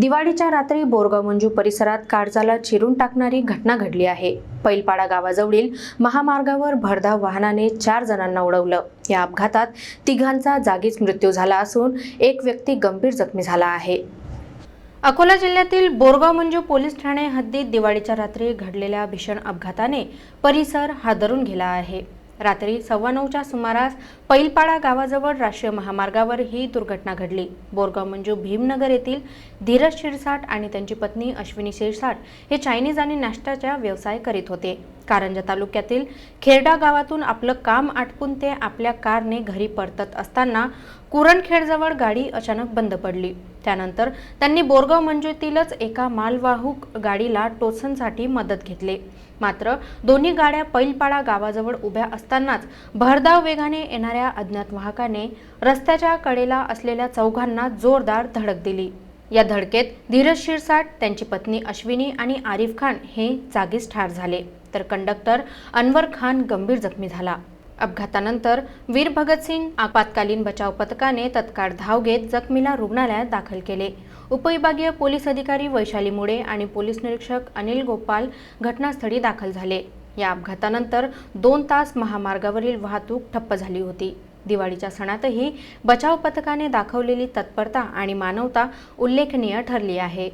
दिवाळीच्या रात्री बोरगाव मंजू परिसरात कारचाला चिरून टाकणारी घटना घडली आहे. पैलपाडा गावाजवळील महामार्गावर भरधाव वाहनाने चार जणांना उडवलं. या अपघातात तिघांचा जागीच मृत्यू झाला असून एक व्यक्ती गंभीर जखमी झाला आहे. अकोला जिल्ह्यातील बोरगाव मंजू पोलीस ठाणे हद्दीत दिवाळीच्या रात्री घडलेल्या भीषण अपघाताने परिसर हादरून गेला आहे. रात्री सव्वा नऊच्या सुमारास पैलपाडा गावाजवळ राष्ट्रीय महामार्गावर ही दुर्घटना घडली. बोरगाव मंजू भीमनगर येथील धीरज शिरसाट आणि त्यांची पत्नी अश्विनी शिरसाट हे चायनीज आणि नाश्त्याचा व्यवसाय करीत होते. कारंजा तालुक्यातील खेरडा गावातून आपलं काम आटपून ते आपल्या कारने घरी परतत असताना कुरणखेडजवळ गाडी अचानक बंद पडली. त्यानंतर त्यांनी बोरगाव मंजूतीलच एका मालवाहूक गाडीला टोचनसाठी मदत घेतली. मात्र दोन्ही गाड्या पैलपाडा गावाजवळ उभ्या असतानाच भरधाव वेगाने येणाऱ्या अज्ञात वाहकाने रस्त्याच्या कडेला असलेल्या चौघांना जोरदार धडक दिली. या धडकेत धीरज शिरसाट त्यांची पत्नी अश्विनी आणि आरिफ खान हे जागीच ठार झाले. तर कंडक्टर अनवर खान गंभीर जखमी झाला. अपघातानंतर वीर भगतसिंग आपत्कालीन बचाव पथकाने तत्काळ धाव घेत जखमीला रुग्णालयात दाखल केले. उपविभागीय पोलीस अधिकारी वैशाली मुळे आणि पोलीस निरीक्षक अनिल गोपाल घटनास्थळी दाखल झाले. या अपघातानंतर दोन तास महामार्गावरील वाहतूक ठप्प झाली होती. दिवाळीच्या सणातही बचाव पथकाने दाखवलेली तत्परता आणि मानवता उल्लेखनीय ठरली आहे.